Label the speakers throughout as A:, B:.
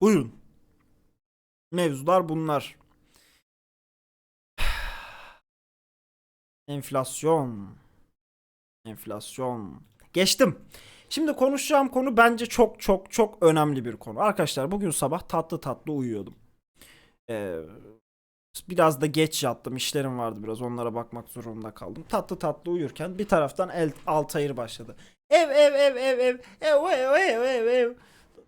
A: Buyurun. Mevzular bunlar. Enflasyon. Enflasyon. Geçtim. Şimdi konuşacağım konu bence çok çok çok önemli bir konu. Arkadaşlar bugün sabah tatlı tatlı uyuyordum. Ee, biraz da geç yattım. İşlerim vardı biraz. Onlara bakmak zorunda kaldım. Tatlı tatlı uyurken bir taraftan el, Altayır başladı. Ev ev ev ev ev ev ev ev ev ev.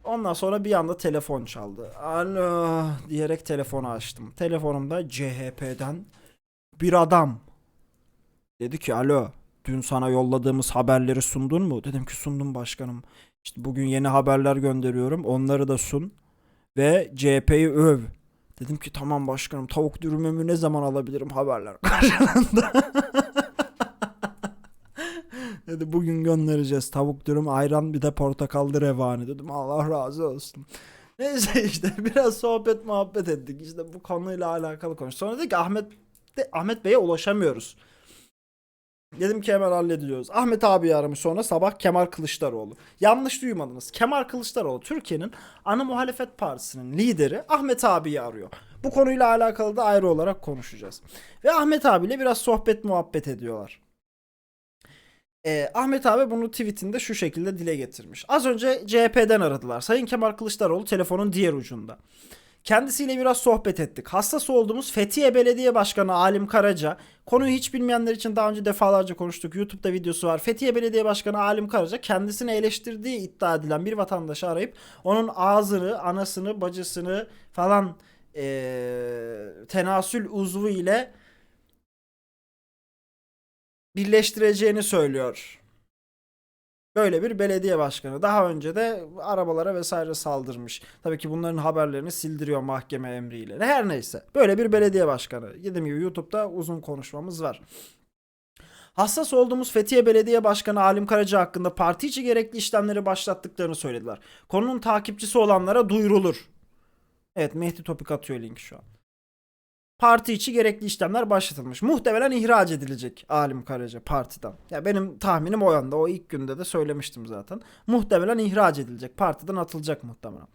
A: Ondan sonra bir anda telefon çaldı. Alo diyerek telefonu açtım. Telefonumda CHP'den bir adam. Dedi ki alo dün sana yolladığımız haberleri sundun mu? Dedim ki sundum başkanım. İşte bugün yeni haberler gönderiyorum. Onları da sun. Ve CHP'yi öv. Dedim ki tamam başkanım tavuk dürümümü ne zaman alabilirim haberler karşılığında. Dedi bugün göndereceğiz tavuk dürüm ayran bir de portakallı revani dedim Allah razı olsun. Neyse işte biraz sohbet muhabbet ettik işte bu konuyla alakalı konuş. Sonra dedi ki Ahmet de, Ahmet Bey'e ulaşamıyoruz. Dedim ki hemen hallediyoruz. Ahmet abi aramış sonra sabah Kemal Kılıçdaroğlu. Yanlış duymadınız. Kemal Kılıçdaroğlu Türkiye'nin ana muhalefet partisinin lideri Ahmet abiyi arıyor. Bu konuyla alakalı da ayrı olarak konuşacağız. Ve Ahmet abiyle biraz sohbet muhabbet ediyorlar. Ee, Ahmet abi bunu tweetinde şu şekilde dile getirmiş. Az önce CHP'den aradılar. Sayın Kemal Kılıçdaroğlu telefonun diğer ucunda. Kendisiyle biraz sohbet ettik. Hassas olduğumuz Fethiye Belediye Başkanı Alim Karaca. Konuyu hiç bilmeyenler için daha önce defalarca konuştuk. YouTube'da videosu var. Fethiye Belediye Başkanı Alim Karaca kendisini eleştirdiği iddia edilen bir vatandaşı arayıp onun ağzını, anasını, bacısını falan eee tenasül uzvu ile birleştireceğini söylüyor. Böyle bir belediye başkanı. Daha önce de arabalara vesaire saldırmış. Tabii ki bunların haberlerini sildiriyor mahkeme emriyle. Her neyse. Böyle bir belediye başkanı. Dediğim gibi YouTube'da uzun konuşmamız var. Hassas olduğumuz Fethiye Belediye Başkanı Alim Karaca hakkında parti içi gerekli işlemleri başlattıklarını söylediler. Konunun takipçisi olanlara duyurulur. Evet Mehdi Topik atıyor link şu an. Parti içi gerekli işlemler başlatılmış. Muhtemelen ihraç edilecek Alim Karaca partiden. Ya benim tahminim o yönde. O ilk günde de söylemiştim zaten. Muhtemelen ihraç edilecek. Partiden atılacak muhtemelen.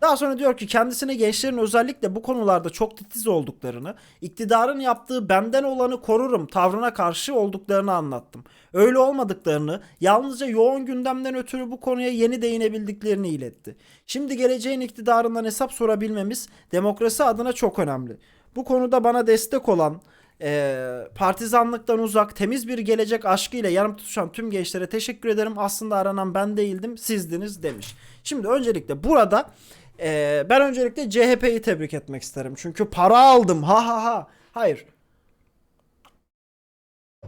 A: Daha sonra diyor ki kendisine gençlerin özellikle bu konularda çok titiz olduklarını, iktidarın yaptığı benden olanı korurum tavrına karşı olduklarını anlattım. Öyle olmadıklarını, yalnızca yoğun gündemden ötürü bu konuya yeni değinebildiklerini iletti. Şimdi geleceğin iktidarından hesap sorabilmemiz demokrasi adına çok önemli. Bu konuda bana destek olan, eee, partizanlıktan uzak, temiz bir gelecek aşkıyla yanıp tutuşan tüm gençlere teşekkür ederim. Aslında aranan ben değildim, sizdiniz demiş. Şimdi öncelikle burada eee, ben öncelikle CHP'yi tebrik etmek isterim. Çünkü para aldım. Ha ha ha. Hayır.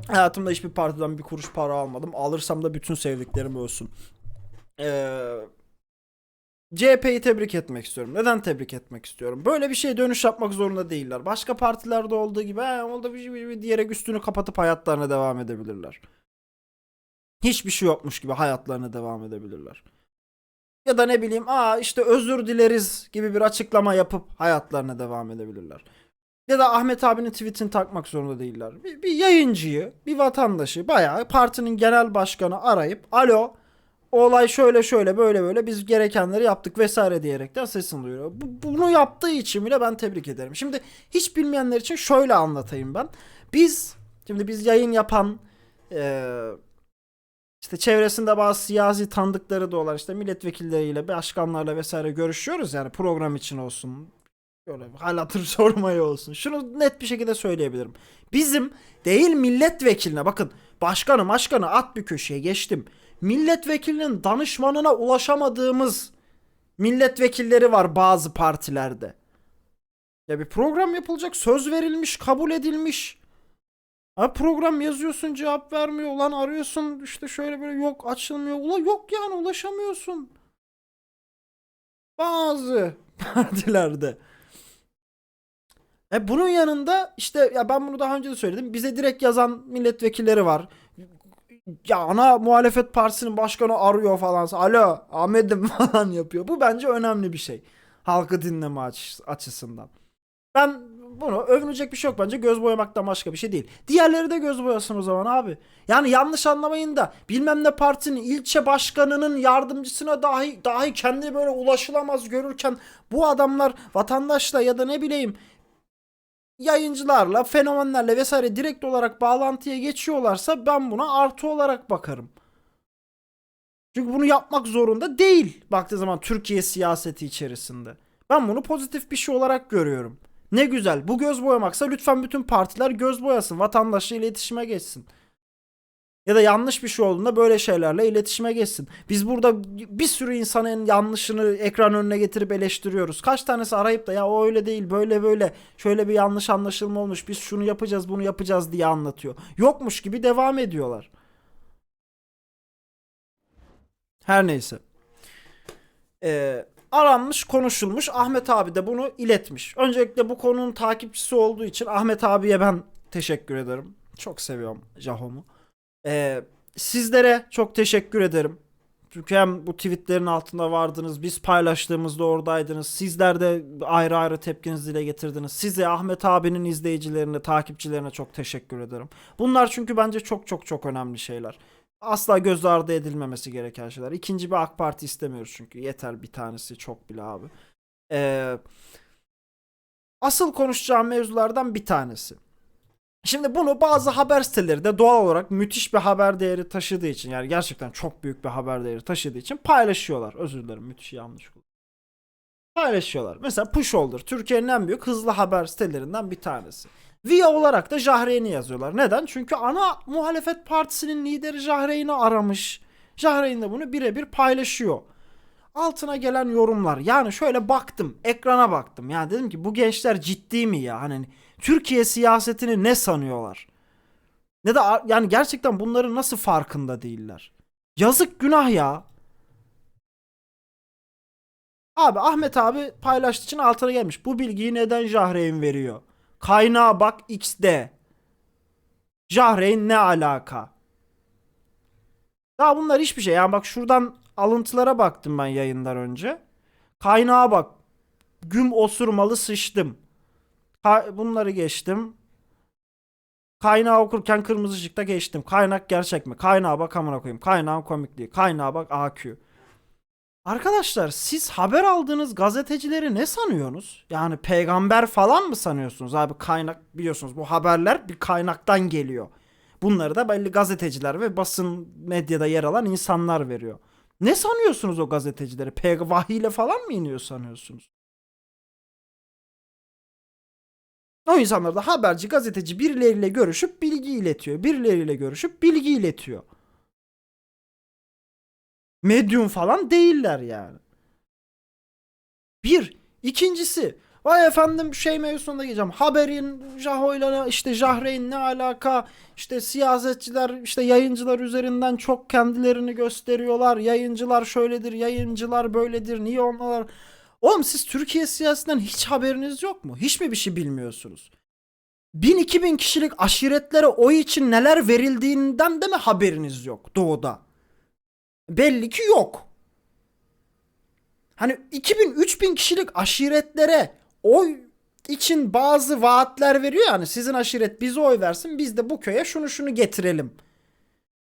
A: Hayatımda hiçbir partiden bir kuruş para almadım. Alırsam da bütün sevdiklerim ölsün. Eee CHP'yi tebrik etmek istiyorum. Neden tebrik etmek istiyorum? Böyle bir şey dönüş yapmak zorunda değiller. Başka partilerde olduğu gibi "He, oldu bir şey bir şey" diyerek üstünü kapatıp hayatlarına devam edebilirler. Hiçbir şey yokmuş gibi hayatlarına devam edebilirler. Ya da ne bileyim aa işte özür dileriz gibi bir açıklama yapıp hayatlarına devam edebilirler. Ya da Ahmet abinin tweetini takmak zorunda değiller. Bir, bir yayıncıyı, bir vatandaşı bayağı partinin genel başkanı arayıp alo olay şöyle şöyle böyle böyle biz gerekenleri yaptık vesaire diyerekten sesini duyuruyor. Bu- bunu yaptığı için bile ben tebrik ederim. Şimdi hiç bilmeyenler için şöyle anlatayım ben. Biz şimdi biz yayın yapan eee, işte çevresinde bazı siyasi tanıdıkları da olan işte milletvekilleriyle, başkanlarla vesaire görüşüyoruz yani program için olsun. Böyle hal hatır sormaya olsun. Şunu net bir şekilde söyleyebilirim. Bizim değil milletvekiline bakın başkanı başkanı at bir köşeye geçtim. Milletvekilinin danışmanına ulaşamadığımız milletvekilleri var bazı partilerde. Ya bir program yapılacak söz verilmiş kabul edilmiş. Ha program yazıyorsun cevap vermiyor ulan arıyorsun işte şöyle böyle yok açılmıyor. Ula yok yani ulaşamıyorsun. Bazı partilerde. E bunun yanında işte ya ben bunu daha önce de söyledim. Bize direkt yazan milletvekilleri var. Ya ana muhalefet partisinin başkanı arıyor falan. Alo Ahmet'im falan yapıyor. Bu bence önemli bir şey. Halkı dinleme aç- açısından. Ben bunu övünecek bir şey yok bence. Göz boyamaktan başka bir şey değil. Diğerleri de göz boyasın o zaman abi. Yani yanlış anlamayın da bilmem ne partinin ilçe başkanının yardımcısına dahi dahi kendi böyle ulaşılamaz görürken bu adamlar vatandaşla ya da ne bileyim yayıncılarla, fenomenlerle vesaire direkt olarak bağlantıya geçiyorlarsa ben buna artı olarak bakarım. Çünkü bunu yapmak zorunda değil baktığı zaman Türkiye siyaseti içerisinde. Ben bunu pozitif bir şey olarak görüyorum. Ne güzel. Bu göz boyamaksa lütfen bütün partiler göz boyasın. Vatandaşla iletişime geçsin. Ya da yanlış bir şey olduğunda böyle şeylerle iletişime geçsin. Biz burada bir sürü insanın yanlışını ekran önüne getirip eleştiriyoruz. Kaç tanesi arayıp da ya o öyle değil böyle böyle şöyle bir yanlış anlaşılma olmuş biz şunu yapacağız bunu yapacağız diye anlatıyor. Yokmuş gibi devam ediyorlar. Her neyse. Ee, aranmış konuşulmuş Ahmet abi de bunu iletmiş. Öncelikle bu konunun takipçisi olduğu için Ahmet abiye ben teşekkür ederim. Çok seviyorum Jahom'u. Ee, sizlere çok teşekkür ederim. Çünkü hem bu tweetlerin altında vardınız. Biz paylaştığımızda oradaydınız. Sizler de ayrı ayrı tepkinizi dile getirdiniz. Size Ahmet abinin izleyicilerine, takipçilerine çok teşekkür ederim. Bunlar çünkü bence çok çok çok önemli şeyler. Asla göz ardı edilmemesi gereken şeyler. İkinci bir AK Parti istemiyoruz çünkü. Yeter bir tanesi çok bile abi. Ee, asıl konuşacağım mevzulardan bir tanesi. Şimdi bunu bazı haber siteleri de doğal olarak müthiş bir haber değeri taşıdığı için yani gerçekten çok büyük bir haber değeri taşıdığı için paylaşıyorlar. Özür dilerim müthiş yanlış. Paylaşıyorlar. Mesela Pusholder Türkiye'nin en büyük hızlı haber sitelerinden bir tanesi. Via olarak da Jahreyn'i yazıyorlar. Neden? Çünkü ana muhalefet partisinin lideri Jahreyn'i aramış. Jahreyn de bunu birebir paylaşıyor. Altına gelen yorumlar. Yani şöyle baktım. Ekrana baktım. Yani dedim ki bu gençler ciddi mi ya? Hani Türkiye siyasetini ne sanıyorlar? Ne de yani gerçekten bunların nasıl farkında değiller? Yazık günah ya. Abi Ahmet abi paylaştığı için altına gelmiş. Bu bilgiyi neden Jahreyn veriyor? Kaynağa bak XD. Jahreyn ne alaka? Daha bunlar hiçbir şey. Yani bak şuradan alıntılara baktım ben yayından önce. Kaynağa bak. Güm osurmalı sıçtım. Bunları geçtim. Kaynağı okurken kırmızı ışıkta geçtim. Kaynak gerçek mi? Kaynağa bak amına koyayım. Kaynağın komikliği. Kaynağa bak AQ. Arkadaşlar siz haber aldığınız gazetecileri ne sanıyorsunuz? Yani peygamber falan mı sanıyorsunuz? Abi kaynak biliyorsunuz bu haberler bir kaynaktan geliyor. Bunları da belli gazeteciler ve basın medyada yer alan insanlar veriyor. Ne sanıyorsunuz o gazetecileri? Peyg vahiyle falan mı iniyor sanıyorsunuz? O insanlar da haberci, gazeteci birileriyle görüşüp bilgi iletiyor. Birileriyle görüşüp bilgi iletiyor. Medyum falan değiller yani. Bir. İkincisi. Vay efendim şey mevzusuna geleceğim. Haberin Jaho'yla işte Jahreyn ne alaka? İşte siyasetçiler işte yayıncılar üzerinden çok kendilerini gösteriyorlar. Yayıncılar şöyledir, yayıncılar böyledir. Niye onlar? Oğlum siz Türkiye siyasetinden hiç haberiniz yok mu? Hiç mi bir şey bilmiyorsunuz? 1000-2000 kişilik aşiretlere oy için neler verildiğinden de mi haberiniz yok doğuda? Belli ki yok. Hani 2000-3000 kişilik aşiretlere oy için bazı vaatler veriyor yani sizin aşiret bize oy versin biz de bu köye şunu şunu getirelim.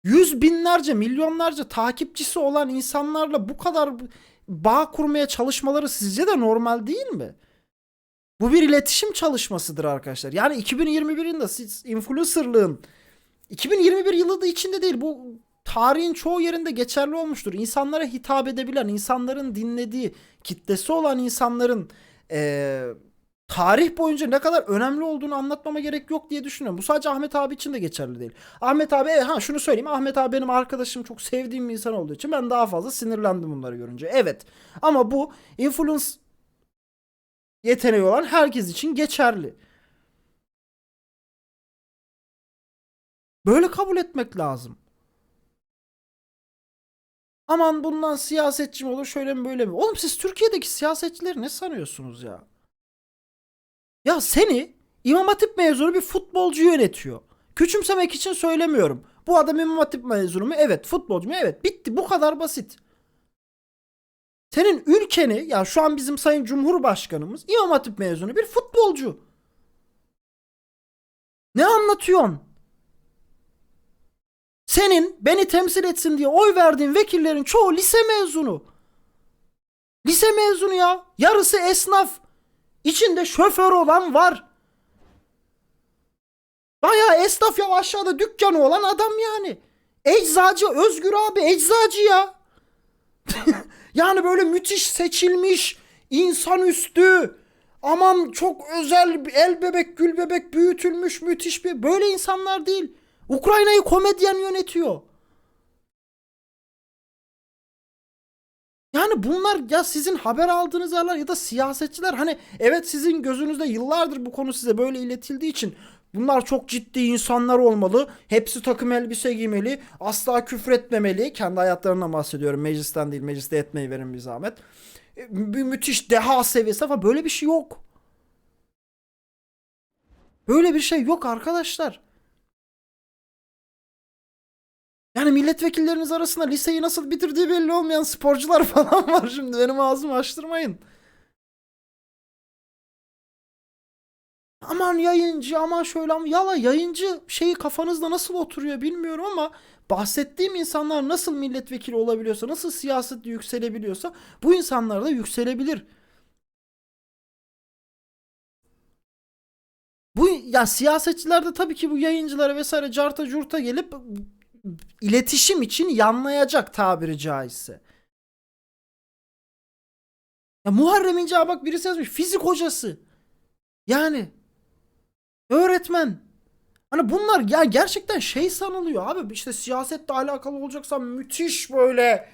A: Yüz binlerce milyonlarca takipçisi olan insanlarla bu kadar bağ kurmaya çalışmaları sizce de normal değil mi? Bu bir iletişim çalışmasıdır arkadaşlar. Yani 2021 yılında siz influencerlığın 2021 yılı da içinde değil bu tarihin çoğu yerinde geçerli olmuştur. İnsanlara hitap edebilen, insanların dinlediği, kitlesi olan insanların eee, tarih boyunca ne kadar önemli olduğunu anlatmama gerek yok diye düşünüyorum. Bu sadece Ahmet abi için de geçerli değil. Ahmet abi e, ha şunu söyleyeyim. Ahmet abi benim arkadaşım çok sevdiğim bir insan olduğu için ben daha fazla sinirlendim bunları görünce. Evet. Ama bu influence yeteneği olan herkes için geçerli. Böyle kabul etmek lazım. Aman bundan siyasetçi mi olur şöyle mi böyle mi? Oğlum siz Türkiye'deki siyasetçileri ne sanıyorsunuz ya? Ya seni İmam Hatip mezunu bir futbolcu yönetiyor. Küçümsemek için söylemiyorum. Bu adam İmam Hatip mezunu mu? Evet. Futbolcu mu? Evet. Bitti. Bu kadar basit. Senin ülkeni ya şu an bizim Sayın Cumhurbaşkanımız İmam Hatip mezunu bir futbolcu. Ne anlatıyorsun? Senin beni temsil etsin diye oy verdiğin vekillerin çoğu lise mezunu. Lise mezunu ya. Yarısı esnaf. İçinde şoför olan var. Bayağı esnaf ya aşağıda dükkanı olan adam yani. Eczacı Özgür abi eczacı ya. yani böyle müthiş seçilmiş insanüstü aman çok özel el bebek gül bebek büyütülmüş müthiş bir böyle insanlar değil. Ukrayna'yı komedyen yönetiyor. Yani bunlar ya sizin haber aldığınız yerler ya da siyasetçiler hani evet sizin gözünüzde yıllardır bu konu size böyle iletildiği için bunlar çok ciddi insanlar olmalı. Hepsi takım elbise giymeli. Asla küfretmemeli. Kendi hayatlarından bahsediyorum. Meclisten değil. Mecliste etmeyi verin bir zahmet. E, Bir müthiş deha seviyesi ama böyle bir şey yok. Böyle bir şey yok arkadaşlar. Yani milletvekilleriniz arasında liseyi nasıl bitirdiği belli olmayan sporcular falan var şimdi. Benim ağzımı açtırmayın. Aman yayıncı aman şöyle ama yala yayıncı şeyi kafanızda nasıl oturuyor bilmiyorum ama bahsettiğim insanlar nasıl milletvekili olabiliyorsa, nasıl siyasette yükselebiliyorsa bu insanlar da yükselebilir. Bu ya siyasetçiler de tabii ki bu yayıncılara vesaire carta curta gelip iletişim için yanlayacak tabiri caizse. Ya Muharrem İnce bak birisi yazmış fizik hocası. Yani öğretmen. Hani bunlar ya gerçekten şey sanılıyor abi işte siyasetle alakalı olacaksan müthiş böyle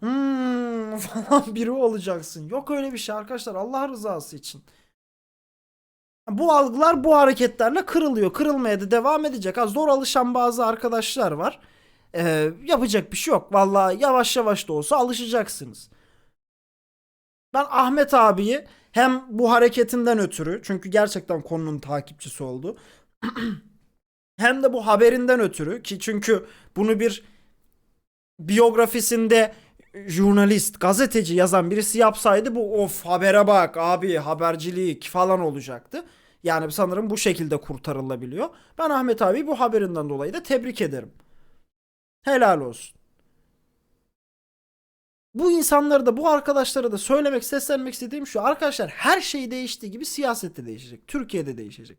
A: hmm, falan biri olacaksın. Yok öyle bir şey arkadaşlar Allah rızası için. Bu algılar bu hareketlerle kırılıyor. Kırılmaya da devam edecek. Ha, zor alışan bazı arkadaşlar var. Ee, yapacak bir şey yok. Vallahi yavaş yavaş da olsa alışacaksınız. Ben Ahmet abiyi hem bu hareketinden ötürü çünkü gerçekten konunun takipçisi oldu. hem de bu haberinden ötürü ki çünkü bunu bir biyografisinde jurnalist, gazeteci yazan birisi yapsaydı bu of habere bak abi habercilik falan olacaktı. Yani sanırım bu şekilde kurtarılabiliyor. Ben Ahmet abi bu haberinden dolayı da tebrik ederim. Helal olsun. Bu insanları da bu arkadaşlara da söylemek, seslenmek istediğim şu. Arkadaşlar her şey değiştiği gibi siyasette değişecek. Türkiye'de değişecek.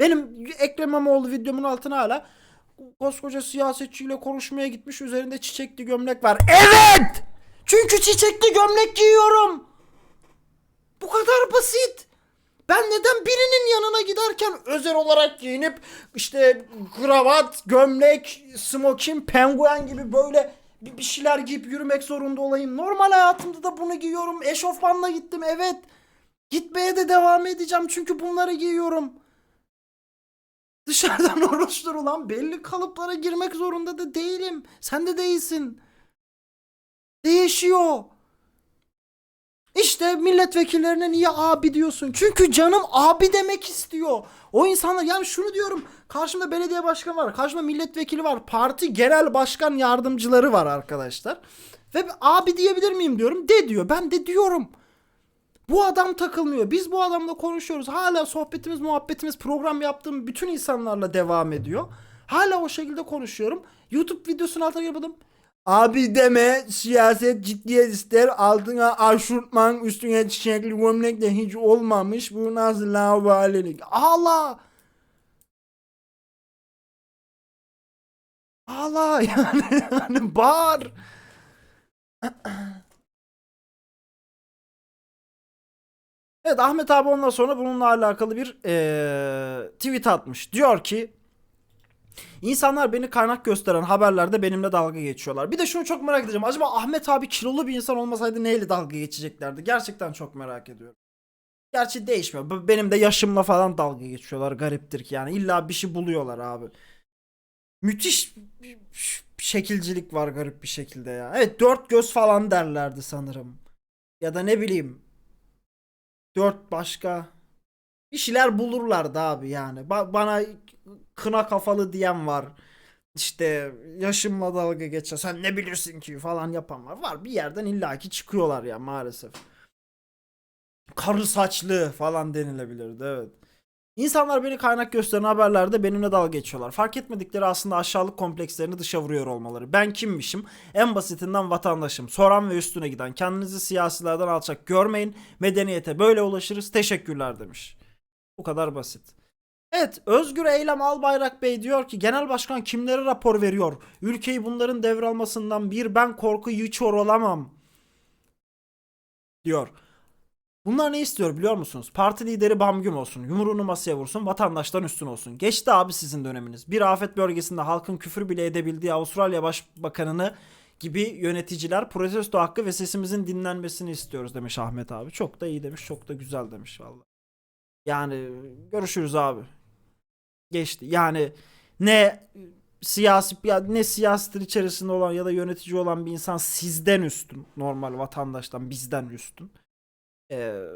A: Benim Ekrem İmamoğlu videomun altına hala koskoca siyasetçiyle konuşmaya gitmiş üzerinde çiçekli gömlek var. Evet! Çünkü çiçekli gömlek giyiyorum. Bu kadar basit. Ben neden birinin yanına giderken özel olarak giyinip işte kravat, gömlek, smokin, penguen gibi böyle bir şeyler giyip yürümek zorunda olayım. Normal hayatımda da bunu giyiyorum. Eşofmanla gittim evet. Gitmeye de devam edeceğim çünkü bunları giyiyorum. Dışarıdan oluşturulan belli kalıplara girmek zorunda da değilim. Sen de değilsin. Değişiyor. İşte milletvekillerine niye abi diyorsun? Çünkü canım abi demek istiyor. O insanlar yani şunu diyorum. Karşımda belediye başkanı var. Karşımda milletvekili var. Parti genel başkan yardımcıları var arkadaşlar. Ve abi diyebilir miyim diyorum. De diyor. Ben de diyorum. Bu adam takılmıyor. Biz bu adamla konuşuyoruz. Hala sohbetimiz, muhabbetimiz, program yaptığım bütün insanlarla devam ediyor. Hala o şekilde konuşuyorum. YouTube videosunun altına girmedim. Abi deme siyaset ciddiyet ister altına aşurtman üstüne çiçekli gömlek de hiç olmamış bu nasıl lavalelik Allah Allah yani, yani bağır Evet Ahmet abi ondan sonra bununla alakalı bir eee, tweet atmış. Diyor ki İnsanlar beni kaynak gösteren haberlerde benimle dalga geçiyorlar. Bir de şunu çok merak edeceğim. Acaba Ahmet abi kilolu bir insan olmasaydı neyle dalga geçeceklerdi? Gerçekten çok merak ediyorum. Gerçi değişmiyor. Benim de yaşımla falan dalga geçiyorlar. Gariptir ki yani. İlla bir şey buluyorlar abi. Müthiş bir şekilcilik var garip bir şekilde ya. Evet dört göz falan derlerdi sanırım. Ya da ne bileyim. Dört başka bir şeyler bulurlardı abi yani. Ba- bana kına kafalı diyen var. İşte yaşımla dalga geçer. Sen ne bilirsin ki falan yapan var. Var bir yerden illaki çıkıyorlar ya maalesef. Karı saçlı falan denilebilirdi evet. İnsanlar beni kaynak gösteren haberlerde benimle dalga geçiyorlar. Fark etmedikleri aslında aşağılık komplekslerini dışa vuruyor olmaları. Ben kimmişim? En basitinden vatandaşım. Soran ve üstüne giden. Kendinizi siyasilerden alçak görmeyin. Medeniyete böyle ulaşırız. Teşekkürler demiş. Bu kadar basit. Evet Özgür Eylem Albayrak Bey diyor ki genel başkan kimlere rapor veriyor? Ülkeyi bunların devralmasından bir ben korku yiçor olamam. Diyor. Bunlar ne istiyor biliyor musunuz? Parti lideri bamgüm olsun, yumruğunu masaya vursun, vatandaştan üstün olsun. Geçti abi sizin döneminiz. Bir afet bölgesinde halkın küfür bile edebildiği Avustralya Başbakanını gibi yöneticiler protesto hakkı ve sesimizin dinlenmesini istiyoruz demiş Ahmet abi. Çok da iyi demiş, çok da güzel demiş vallahi. Yani görüşürüz abi. Geçti. Yani ne siyasi ya ne siyasetin içerisinde olan ya da yönetici olan bir insan sizden üstün, normal vatandaştan bizden üstün. Ee,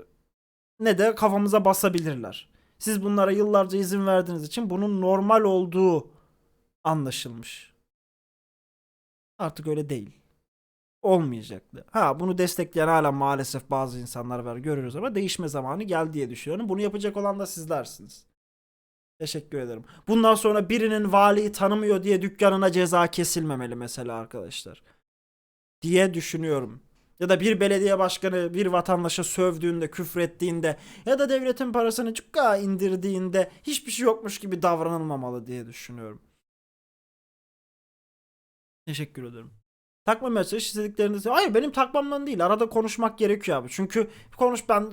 A: ne de kafamıza basabilirler. Siz bunlara yıllarca izin verdiğiniz için bunun normal olduğu anlaşılmış. Artık öyle değil. Olmayacaktı. Ha bunu destekleyen hala maalesef bazı insanlar var görüyoruz ama değişme zamanı geldi diye düşünüyorum. Bunu yapacak olan da sizlersiniz. Teşekkür ederim. Bundan sonra birinin valiyi tanımıyor diye dükkanına ceza kesilmemeli mesela arkadaşlar. Diye düşünüyorum. Ya da bir belediye başkanı bir vatandaşa sövdüğünde, küfrettiğinde ya da devletin parasını cukka indirdiğinde hiçbir şey yokmuş gibi davranılmamalı diye düşünüyorum. Teşekkür ederim. Takma mesaj istediklerinde hayır benim takmamdan değil arada konuşmak gerekiyor abi çünkü konuş ben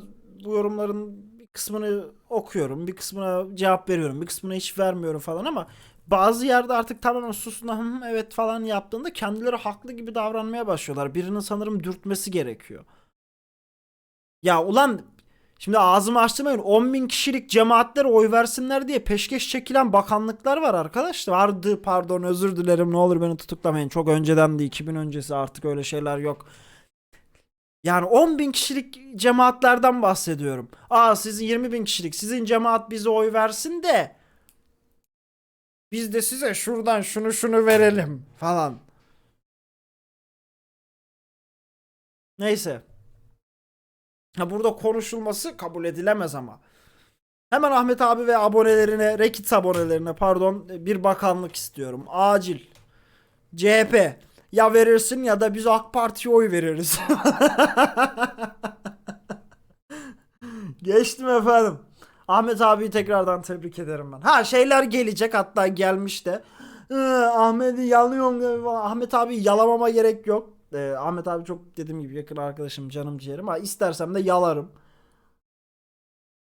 A: bu yorumların bir kısmını okuyorum bir kısmına cevap veriyorum bir kısmına hiç vermiyorum falan ama bazı yerde artık tamamen susuna "Hım, evet falan yaptığında kendileri haklı gibi davranmaya başlıyorlar birinin sanırım dürtmesi gerekiyor ya ulan Şimdi ağzımı açtırmayın 10 bin kişilik cemaatler oy versinler diye peşkeş çekilen bakanlıklar var arkadaşlar. Vardı pardon özür dilerim ne olur beni tutuklamayın. Çok önceden de 2000 öncesi artık öyle şeyler yok. Yani 10 bin kişilik cemaatlerden bahsediyorum. Aa sizin 20 bin kişilik sizin cemaat bize oy versin de biz de size şuradan şunu şunu verelim falan. Neyse. Ha burada konuşulması kabul edilemez ama. Hemen Ahmet abi ve abonelerine, Rekit abonelerine pardon bir bakanlık istiyorum. Acil. CHP. Ya verirsin ya da biz AK Parti'ye oy veririz. Geçtim efendim. Ahmet abiyi tekrardan tebrik ederim ben. Ha şeyler gelecek hatta gelmiş de. Ee, Ahmet'i yalıyorum. Ahmet abi yalamama gerek yok. Ee, Ahmet abi çok dediğim gibi yakın arkadaşım canım ciğerim. Ha istersem de yalarım.